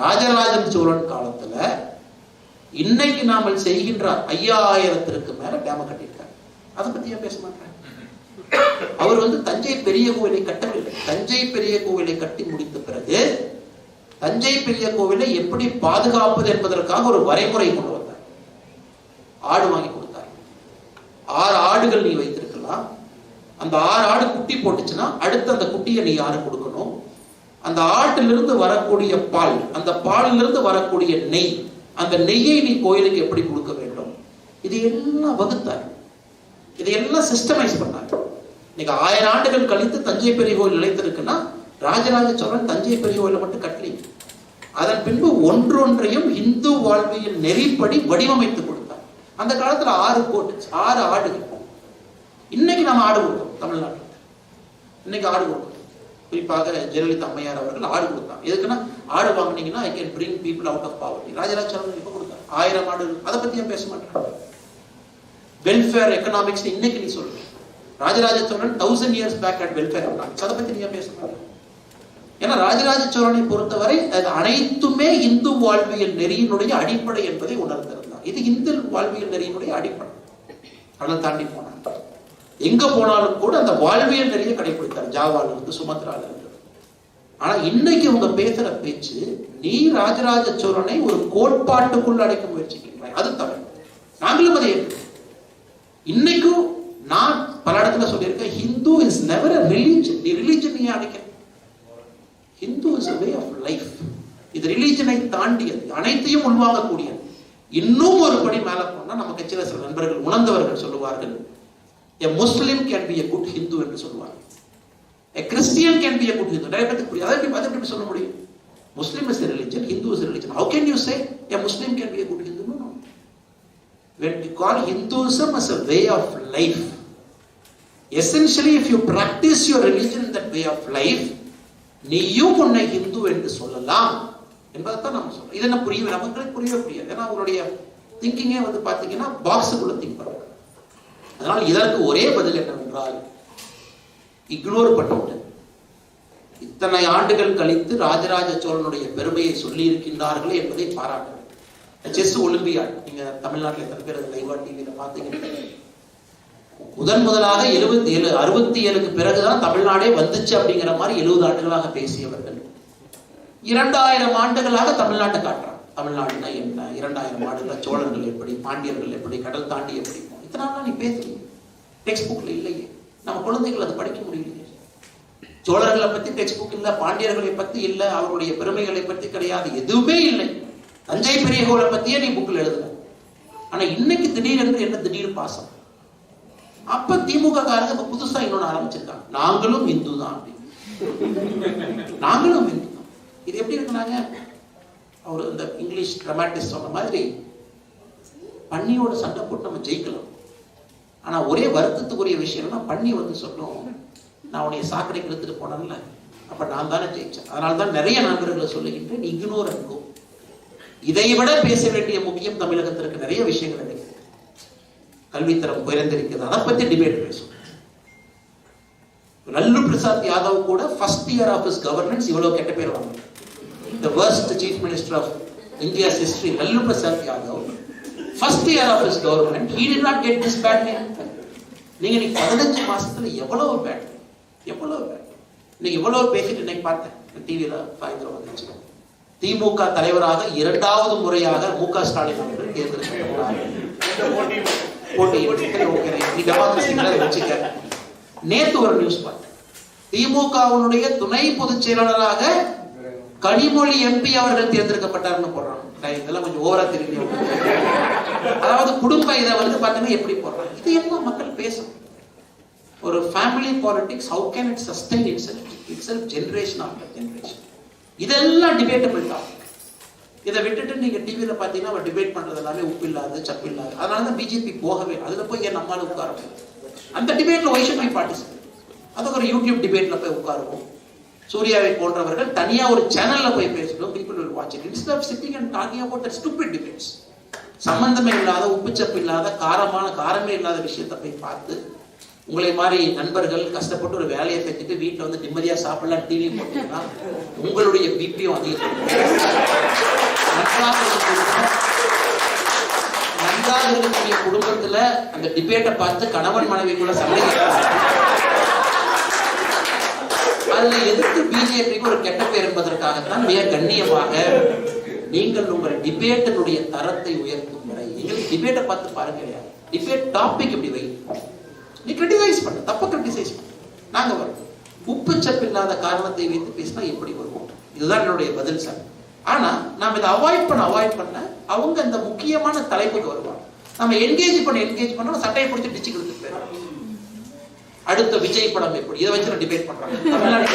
ராஜராஜன் சோழன் காலத்துல இன்னைக்கு நாம செய்கின்ற ஐயாயிரத்திற்கு மேல டேம கட்டிருக்காரு அதை பத்தி ஏன் பேச மாட்டாங்க அவர் வந்து தஞ்சை பெரிய கோவிலை கட்டவில்லை தஞ்சை பெரிய கோவிலை கட்டி முடித்த பிறகு தஞ்சை பெரிய கோவிலை எப்படி பாதுகாப்பது என்பதற்காக ஒரு வரைமுறை கொண்டு வந்தார். ஆடு வாங்கி கொடுத்தார். ஆறு ஆடுகள் நீ வைத்திருக்கலாம். அந்த ஆறு ஆடு குட்டி போட்டுச்சுன்னா அடுத்து அந்த குட்டியை நீ யாரு கொடுக்க அந்த ஆட்டிலிருந்து வரக்கூடிய பால் அந்த பாலிலிருந்து வரக்கூடிய நெய் அந்த நெய்யை நீ கோயிலுக்கு எப்படி கொடுக்க வேண்டும்? இது எல்லாம் வகுத்தார் இதையெல்லாம் சிஸ்டமைஸ் பண்ணார் இன்னைக்கு ஆயிரம் ஆண்டுகள் கழித்து தஞ்சை பெரிய கோயில் நிலைத்திருக்குன்னா ராஜராஜ சோழன் தஞ்சை பெரிய கோயிலை மட்டும் கட்டலி. அதன் பின்பு ஒன்றொன்றையும் இந்து வாழ்வியல் நெறிப்படி வடிவமைத்து கொடுத்தார். அந்த காலத்துல ஆறு கோட்டு ஆறு ஆடுகள். இன்னைக்கு நம்ம ஆடு கொடுக்கணும் தமிழ்நாட்டில். இன்னைக்கு ஆடு கொடுக்கணும் குறிப்பாக ஜெயலலிதா அம்மையார் அவர்கள் ஆடு கொடுத்தாங்க எதுக்குன்னா ஆடு வாங்கினீங்கன்னா I can bring people out of poverty Rajaraja Cholan இப்ப கொடுத்தாரு. ஆயிரம் ஆடு அதை பத்தி ஏன் பேச மாட்டேன் வெல்ஃபேர் எக்கனாமிக்ஸ் இன்னைக்கு நீ சொல்ற Rajaraja Cholan thousand years back at welfare economics அதை பத்தி நீங்க பேச மாட்டேன் ஏன்னா ராஜராஜ சோழனை பொறுத்தவரை அது அனைத்துமே இந்து வாழ்வியல் நெறியினுடைய அடிப்படை என்பதை உணர்ந்திருந்தார். இது இந்து வாழ்வியல் நெறியினுடைய அடிப்படை. அதை தாண்டி போனார் எங்க போனாலும் கூட அந்த வாழ்வியல் நிறைய கடைபிடித்தார் ஜாவால இருந்து சுமத்ரால. இருந்து ஆனா இன்னைக்கு உங்க பேசுற பேச்சு நீ ராஜராஜ சோழனை ஒரு கோட்பாட்டுக்குள் அடைக்க முயற்சிக்கின்றாய் அது தமிழ் நாங்களும் அதை இன்னைக்கும் நான் பல இடத்துல சொல்லியிருக்கேன் Hindu is never a religion நீ ரிலீஜன் நீ அடைக்க. Hindu is way of life இது ரிலீஜனை தாண்டியது. அனைத்தையும் உள்வாங்கக்கூடியது. இன்னும் ஒரு படி மேல போனா நம்ம கட்சியில சில நண்பர்கள் உணர்ந்தவர்கள் சொல்லுவார்கள் a Muslim can be a good Hindu என்று சொல்லுவாங்க a Christian can be a good Hindu நிறைய பேருக்கு புரியும். அதை எப்படி அதை எப்படி சொல்ல முடியும்? Muslim is religion Hindu is religion how can you say a Muslim can be a good Hindu no when we call Hinduism as a way of life, essentially, if you practice your religion in that way of life, நீயும் உன்னை ஹிந்து என்று சொல்லலாம் என்பதைத்தான் நம்ம சொல்றோம். இது என்ன புரியவே நமக்கு புரியவே புரியாது. ஏன்னா அவங்களுடைய திங்கிங்கே வந்து பார்த்தீங்கன்னா பாக்ஸுக்குள்ள திங்க் பண்ணுவோம் அதனால் இதற்கு ஒரே பதில் என்னவென்றால் இக்னோர் பண்ணிவிட்டு இத்தனை ஆண்டுகள் கழித்து ராஜராஜ சோழனுடைய பெருமையை சொல்லி இருக்கின்றார்களே என்பதை பாராட்ட செஸ் ஒலிம்பியாட் நீங்க தமிழ்நாட்டில் எத்தனை பேர் லைவா டிவியில பாத்தீங்கன்னா முதன் முதலாக எழுபத்தி ஏழு அறுபத்தி ஏழுக்கு பிறகுதான் தமிழ்நாடே வந்துச்சு அப்படிங்கிற மாதிரி எழுபது ஆண்டுகளாக பேசியவர்கள். இரண்டாயிரம் ஆண்டுகளாக தமிழ்நாட்டை காட்டுறான். தமிழ்நாடுனா என்ன? இரண்டாயிரம் ஆண்டுகள் சோழர்கள் எப்படி பாண்டியர்கள் எப்படி கடல் தாண்டி எப்படி இத்தனாலாம் நாளா நீ பேசலையே டெக்ஸ்ட் புக்கில் இல்லையே. நம்ம குழந்தைகள் அதை படிக்க முடியலையே. சோழர்களை பத்தி டெக்ஸ்ட் புக் இல்ல பாண்டியர்களை பத்தி இல்ல அவருடைய பெருமைகளை பத்தி கிடையாது எதுவுமே இல்லை. தஞ்சை பெரிய கோலை பத்தியே நீ புக்கில் எழுதுன ஆனா இன்னைக்கு திடீரென்று என்ன திடீர் பாசம்? அப்ப திமுக காரங்க இப்ப புதுசா இன்னொன்னு ஆரம்பிச்சிருக்காங்க. நாங்களும் இந்து தான் நாங்களும் இந்து தான். இது எப்படி இருக்கிறாங்க அவர் இந்த இங்கிலீஷ் ட்ரமாட்டிஸ்ட் சொன்ன மாதிரி பன்னியோட சண்டை போட்டு நம்ம ஜெயிக்கலாம். ஆனா ஒரே வருத்தத்துக்குரிய விஷயம்னா பண்ணி வந்து சொல்லும் நான் உன்னைய சாக்கடைக்கு எடுத்துட்டு போனேன்ல. அப்ப நான் தானே ஜெயிச்சேன். அதனால தான் நிறைய நண்பர்களை சொல்லுகின்றேன். இக்னோர் அன்கோ இதை விட பேச வேண்டிய முக்கியம் தமிழகத்திற்கு நிறைய விஷயங்கள் இருக்கு. கல்வித்தரம் குறைந்திருக்கிறது அதை பத்தி டிபேட் பேசும் லல்லு பிரசாத் யாதவ் கூட first year of is governance இவ்வளவு கெட்ட பேர் வாங்க the worst chief minister of India's history Lalu Prasad Yadav. First year of is government he did not get this bad நீங்க இன்னைக்கு பதினஞ்சு மாசத்துல எவ்வளவு பேட் எவ்வளவு பேட் இன்னைக்கு இவ்வளவு பேசிட்டு இன்னைக்கு பார்த்தேன் டிவியில சாயந்தரம் வந்துச்சு. திமுக தலைவராக இரண்டாவது முறையாக மு க ஸ்டாலின் அவர்கள் தேர்ந்தெடுக்கப்பட்டார். நீ நேத்து ஒரு நியூஸ் பார்த்தேன் திமுகவினுடைய துணை பொதுச் செயலாளராக கனிமொழி எம்பி அவர்கள் தேர்ந்தெடுக்கப்பட்டார்னு போடுறாங்க. டேய், இதெல்லாம் கொஞ்சம் ஓவரா தெரியும் அதாவது குடும்ப இதை வந்து பாத்தீங்கன்னா எப்படி போடுறாங்க? இது எல்லாம் மக்கள் பேசணும் ஒரு family politics how can it sustain itself itself generation after generation இதெல்லாம் டிபேட்டபிள் டாபிக் இதை விட்டுட்டு நீங்க டிவியில பாத்தீங்கன்னா அவர் டிபேட் பண்றது எல்லாமே உப்பு இல்லாது சப்பு இல்லாது. அதனால தான் பிஜேபி போகவே அதுல போய் ஏன் நம்மளால உட்காரணும் அந்த டிபேட்ல ஒய்ஷன் பை பார்ட்டிசிபேட் அது ஒரு யூடியூப் டிபேட்ல போய் உட்காருவோம். சூர்யாவை போன்றவர்கள் தனியா ஒரு சேனல்ல போய் பேசணும் people will watch it instead of sitting and talking about that stupid debates சம்பந்தமே இல்லாத உப்புச்சப்பு இல்லாத காரமான காரமே இல்லாத விஷயத்தை போய் பார்த்து உங்களை மாதிரி நண்பர்கள் கஷ்டப்பட்டு ஒரு வேலையை செஞ்சுட்டு வீட்டில் வந்து நிம்மதியா சாப்பிடலாம் டிவி போட்டீங்கன்னா உங்களுடைய பிபியும் அதிகம். நன்றாக இருக்கக்கூடிய நன்றாக குடும்பத்துல அந்த டிபேட்டை பார்த்து கணவன் மனைவிக்குள்ள சண்டை அதுல எதிர்த்து பிஜேபிக்கு ஒரு கெட்ட பேர் என்பதற்காகத்தான் மிக கண்ணியமாக நீங்கள் உங்கள் டிபேட்டினுடைய தரத்தை உயர்த்தும் முறை. நீங்கள் டிபேட்டை பார்த்து பாருங்க டிபேட் டாபிக் இப்படி வை. நீ கிரிட்டிசைஸ் பண்ண தப்ப கிரிட்டிசைஸ் பண்ண. நாங்க வரோம் உப்பு சப்பில்லாத காரணத்தை வைத்து பேசினா எப்படி வருவோம்? இதுதான் என்னுடைய பதில் சார். ஆனா நாம இதை அவாய்ட் பண்ண அவாய்ட் பண்ண அவங்க அந்த முக்கியமான தலைப்புக்கு வருவாங்க. நம்ம என்கேஜ் பண்ண என்கேஜ் பண்ண சட்டையை பிடிச்சி டிச்சு கொடுத்துட்டு அடுத்த விஜய் படம் எப்படி? இதை வச்சு டிபேட் பண்றாங்க தமிழ்நாடு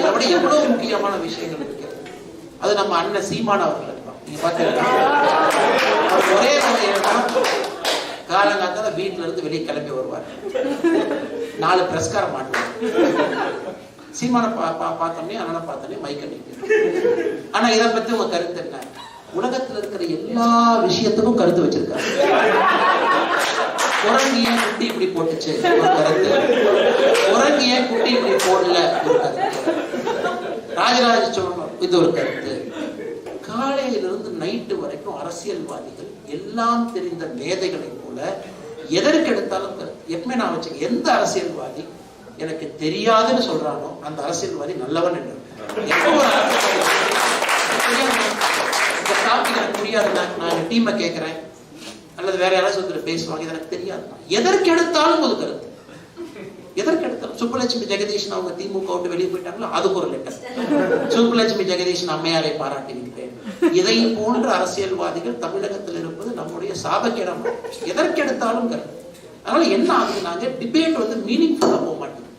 இதை விட எவ்வளவு முக்கியமான விஷயங்கள் இருக்கிறது அது நம்ம அண்ணன் சீமான் அவர்கள் நீங்க ஒரே காலங்காத்தால வீட்டுல இருந்து வெளியே கிளம்பி வருவார். நாலு பிரஸ்காரம் மாட்டுவார். சீமான பா பா பார்த்தோன்னே அண்ணனை பார்த்தோன்னே மைக்க நீட்டு ஆனா இதை பத்தி உங்க கருத்து என்ன? உலகத்துல இருக்கிற எல்லா விஷயத்துக்கும் கருத்து வச்சிருக்காரு. குரங்கு ஏன் குட்டி இப்படி போட்டுச்சு? ஒரு கருத்து. குரங்கு ஏன் குட்டி இப்படி போடல? ஒரு கருத்து. ராஜராஜ சோழன் இது ஒரு கருத்து. காலையிலிருந்து நைட்டு வரைக்கும் அரசியல்வாதிகள் எல்லாம் தெரிந்த மேதைகளை போல எதற்கு எடுத்தாலும் எப்பவுமே நான் வச்சு எந்த அரசியல்வாதி எனக்கு தெரியாதுன்னு சொல்றானோ அந்த அரசியல்வாதி நல்லவன் என்று. எப்போ ஒரு அரசியல்வாதி எனக்கு இந்த புரியாது நான் நான் டீமை கேட்கிறேன் அல்லது வேற யாராவது ஒருத்தர் பேசுவாங்க இது எனக்கு தெரியாது. எதற்கு எடுத்தாலும் ஒரு கருத்து. எதற்கு எடுத்தாலும். சுப்புலட்சுமி ஜெகதீஷன் அவங்க திமுக விட்டு வெளியே போயிட்டாங்களோ? அதுக்கு ஒரு லெட்டர் சுப்புலட்சுமி ஜெகதீஷன் அம்மையாரை பாராட்டியிருக்கிறேன் இதை போன்ற அரசியல்வாதிகள் தமிழகத்தில் இருப்பது நம்முடைய சாபக்கிடம் எதற்கு எடுத்தாலும் கருத்து. அதனால என்ன ஆகுதுனாங்க டிபேட் வந்து மீனிங்ஃபுல்லா போக மாட்டேங்குது.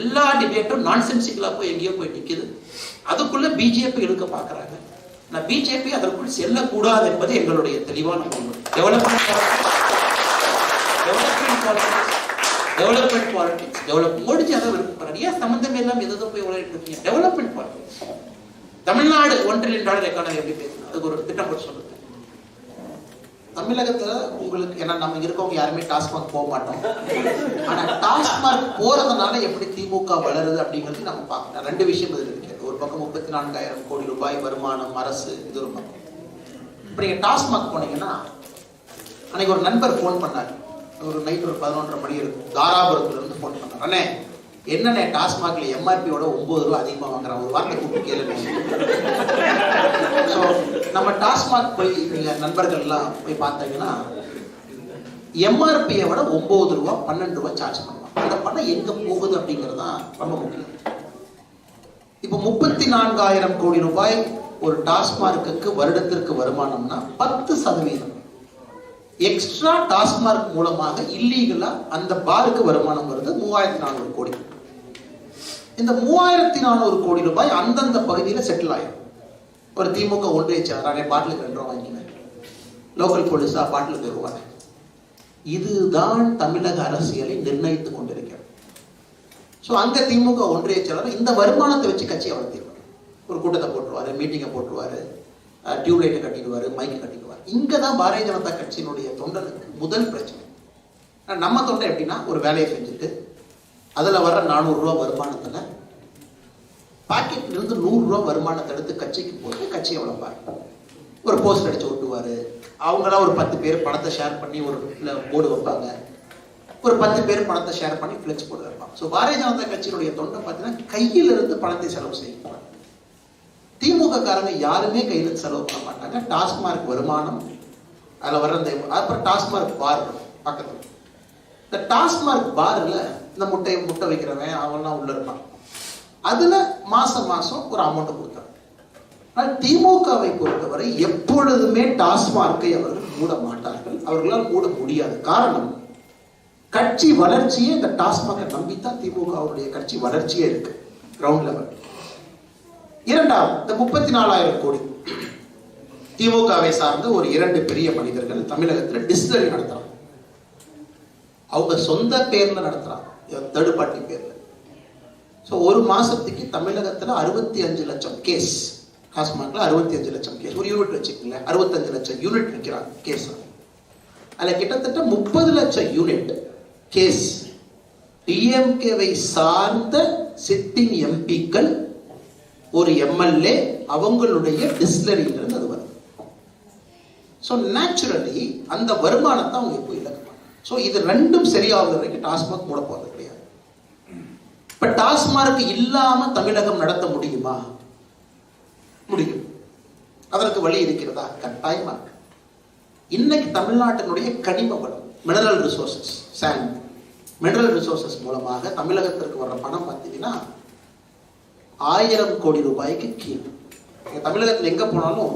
எல்லா டிபேட்டும் நான்சென்சிக்கலா போய் எங்கேயோ போய் நிக்குது. அதுக்குள்ள பிஜேபி இழுக்க பாக்குறாங்க. நான் பிஜேபி அதற்குள் செல்லக்கூடாது என்பது எங்களுடைய தெளிவான முடிவு development development politics development politics develop Modiji அதை விரும்புகிறார் ஏன் சம்பந்தம் எல்லாம் எதோ போய் உழைட்டு இருக்கீங்க டெவலப்மெண்ட் பாலிடிக்ஸ் தமிழ்நாடு ஒன்றில் ட்ரில்லியன் டாலர் எக்கானமி எப்படி பேசணும் அதுக்கு ஒரு திட்டம் கூட சொல்லுங்க தமிழகத்துல உங்களுக்கு ஏன்னா நம்ம இருக்கவங்க யாருமே டாஸ்மாக் போக மாட்டோம். ஆனா டாஸ்மாக் போறதுனால எப்படி திமுக வளருது அப்படிங்கிறது நம்ம பார்க்கலாம் ரெண்டு விஷயம் இதுல இருக்கு. பக்கம் முப்பத்தி நான்காயிரம் கோடி ரூபாய் வருமானம் அரசு இது ஒரு பக்கம். இப்ப டாஸ்மாக் போனீங்கன்னா அன்னைக்கு ஒரு நண்பர் ஃபோன் பண்ணார். ஒரு நைட் ஒரு பதினொன்றரை மணி இருக்கும். தாராபுரத்துல இருந்து ஃபோன் பண்ணார். அண்ணே என்னண்ணே டாஸ்மாக்ல எம்ஆர்பியோட ஒன்பது ரூபா அதிகமாக வாங்குறான்? ஒரு வார்த்தை கூப்பிட்டு கேளுங்க. ஸோ நம்ம டாஸ்மாக் போய் நீங்க நண்பர்கள் எல்லாம் போய் பார்த்தீங்கன்னா எம்ஆர்பியை விட ஒன்பது ரூபா பன்னெண்டு ரூபா சார்ஜ் பண்ணுவாங்க. அந்த பணம் எங்க போகுது அப்படிங்கிறது தான் ரொம்ப முக்கியம். இப்போ முப்பத்தி நான்காயிரம் கோடி ரூபாய் ஒரு டாஸ்மார்க்குக்கு வருடத்திற்கு வருமானம்னா பத்து சதவீதம். எக்ஸ்ட்ரா டாஸ்மார்க் மூலமாக இல்லீகலா அந்த பாருக்கு வருமானம் வருது மூவாயிரத்தி நானூறு கோடி. இந்த மூவாயிரத்தி நானூறு கோடி ரூபாய் அந்தந்த பகுதியில் செட்டில் ஆயிடும் ஒரு திமுக ஒன்றிய செயலராக பாட்டிலுக்கு ரெண்டு ரூபா வாங்கினேன் லோக்கல் போலீஸா பாட்டிலுக்கு ஒரு ரூபாய் இதுதான் தமிழக அரசியலை நிர்ணயித்துக் கொண்டிருக்கிறது. ஸோ அங்க திமுக ஒன்றிய செயலாளர் இந்த வருமானத்தை வச்சு கட்சியை வளர்த்திடுவார் ஒரு கூட்டத்தை போட்டுருவாரு மீட்டிங்கை போட்டுருவாரு டியூப்லைட்டை கட்டிடுவாரு மைக்கை கட்டிடுவார். இங்கே தான் பாரதிய ஜனதா கட்சியினுடைய தொண்டனுக்கு முதல் பிரச்சனை. நம்ம தொண்டை எப்படின்னா ஒரு வேலையை செஞ்சுட்டு அதில் வர்ற நானூறுரூவா வருமானத்தில் பாக்கெட்லேருந்து நூறுரூவா வருமானத்தை எடுத்து கட்சிக்கு போட்டு கட்சியை வளர்ப்பாரு. ஒரு போஸ்ட் அடிச்சு ஒட்டுவாரு. அவங்களாம் ஒரு பத்து பேர் பணத்தை ஷேர் பண்ணி ஒரு போர்டு வைப்பாங்க. ஒரு பத்து பேர் பணத்தை ஷேர் பண்ணி ஃபிளெக்ஸ் போட்டுருப்பான் ஸோ பாரதிய ஜனதா கட்சியினுடைய தொண்டை பார்த்தீங்கன்னா கையில் இருந்து பணத்தை செலவு செய்வாங்க திமுக காரங்க யாருமே கையில் செலவு பண்ண மாட்டாங்க. டாஸ்மார்க் வருமானம் அதில் வர்ற அந்த அப்புறம் டாஸ்மார்க் பார் பக்கத்தில். இந்த டாஸ்மார்க் பாரில் இந்த முட்டையை முட்டை வைக்கிறவன் அவன்லாம் உள்ள இருப்பான். அதில் மாதம் மாதம் ஒரு அமௌண்ட்டை கொடுத்தாங்க ஆனால் திமுகவை பொறுத்தவரை எப்பொழுதுமே டாஸ்மார்க்கை அவர்கள் மூட மாட்டார்கள். அவர்களால் மூட முடியாது. காரணம் கட்சி வளர்ச்சியே இந்த டாஸ்மாக நம்பித்தான் திமுகவுடைய கட்சி வளர்ச்சியே இருக்கு கிரவுண்ட் லெவல் இரண்டாவது இந்த முப்பத்தி நாலாயிரம் கோடி. திமுகவை சார்ந்த ஒரு இரண்டு பெரிய மனிதர்கள் தமிழகத்தில் டிஸ்டிலரி நடத்துறாங்க. அவங்க சொந்த பேர்ல நடத்துறாங்க. தேர்ட் பார்ட்டி பேர்ல. ஸோ ஒரு மாசத்துக்கு தமிழகத்தில் அறுபத்தி அஞ்சு லட்சம் கேஸ் டாஸ்மாக்ல அறுபத்தி அஞ்சு லட்சம் கேஸ் ஒரு யூனிட் வச்சுக்கங்களேன் அறுபத்தஞ்சு லட்சம் யூனிட் விற்கிறாங்க கேஸ் அதில் கிட்டத்தட்ட முப்பது லட்சம் யூனிட் கேஸ். டிஎம்கேவை சார்ந்த சிட்டிங் எம்பிக்கள் ஒரு எம்எல்ஏ அவங்களுடைய டிஸ்லரியிலிருந்து அது வருது ஸோ நேச்சுரலி அந்த வருமானத்தை அவங்க இப்போ இழக்க ஸோ இது ரெண்டும் சரியாகுது வரைக்கும் டாஸ்மாக் மூட போகிறது கிடையாது. இப்போ டாஸ்மார்க் இல்லாமல் தமிழகம் நடத்த முடியுமா? முடியும். அதற்கு வழி இருக்கிறதா? கட்டாயமாக இருக்கு. இன்னைக்கு தமிழ்நாட்டினுடைய கனிம வளம் mineral resources sand mineral resources மூலமாக தமிழகத்திற்கு வர்ற பணம் பார்த்தீங்கன்னா ஆயிரம் கோடி ரூபாய்க்கு கீழ். நீங்க தமிழகத்தில் எங்கே போனாலும்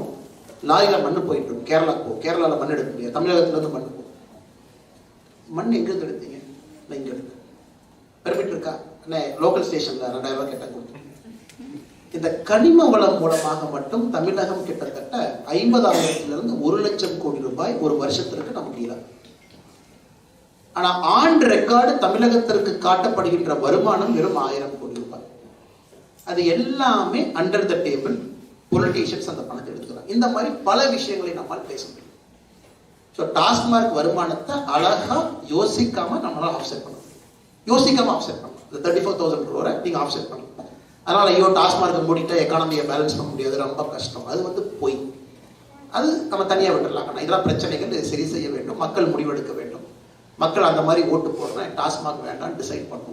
லாரியில் மண் போயிட்டு இருக்கும். கேரளா போ கேரளாவில் மண் எடுக்க முடியாது. தமிழகத்துலேருந்து மண் போ. மண் எங்கேருந்து எடுத்தீங்க? இல்லை இங்கே எடுத்தேன் பெர்மிட் இருக்கா? அண்ணே லோக்கல் ஸ்டேஷனில் ரெண்டாயிரம் ரூபாய் கேட்டேன் இந்த கனிம வளம் மூலமாக மட்டும் தமிழகம் கிட்டத்தட்ட ஐம்பதாயிரத்திலிருந்து ஒரு லட்சம் கோடி ரூபாய் ஒரு வருஷத்திற்கு ஆனா ஆண் ரெக்கார்டு தமிழகத்திற்கு காட்டப்படுகின்ற வருமானம் வெறும் ஆயிரம் கோடி ரூபாய். அது எல்லாமே அண்டர் த டேபிள் பொலிட்டீஷியன்ஸ் அந்த பணத்தை எடுத்துக்கிறாங்க. இந்த மாதிரி பல விஷயங்களை நம்மால் பேச முடியும். ஸோ டாஸ்மார்க் வருமானத்தை அழகா யோசிக்காம நம்மளால் ஆஃப்செட் பண்ண முடியும். யோசிக்காம ஆஃப்செட் பண்ணலாம் இந்த தேர்ட்டி ஃபோர் தௌசண்ட் க்ரோரை நீங்க ஆஃப்செட் பண்ணலாம் அதனால ஐயோ டாஸ்மார்க்கை மூடிட்டா எக்கானமியை பேலன்ஸ் பண்ண முடியாது. ரொம்ப கஷ்டம். அது வந்து பொய். அது நம்ம தனியாக விட்டுடலாம் ஆனால் இதெல்லாம் பிரச்சனைகள் சரி செய்ய வேண்டும். மக்கள் முடிவெடுக்க வேண்டும். மக்கள் அந்த மாதிரி ஓட்டு போடுறேன் டாஸ்மாக் வேண்டாம் டிசைட் பண்ணுவோம்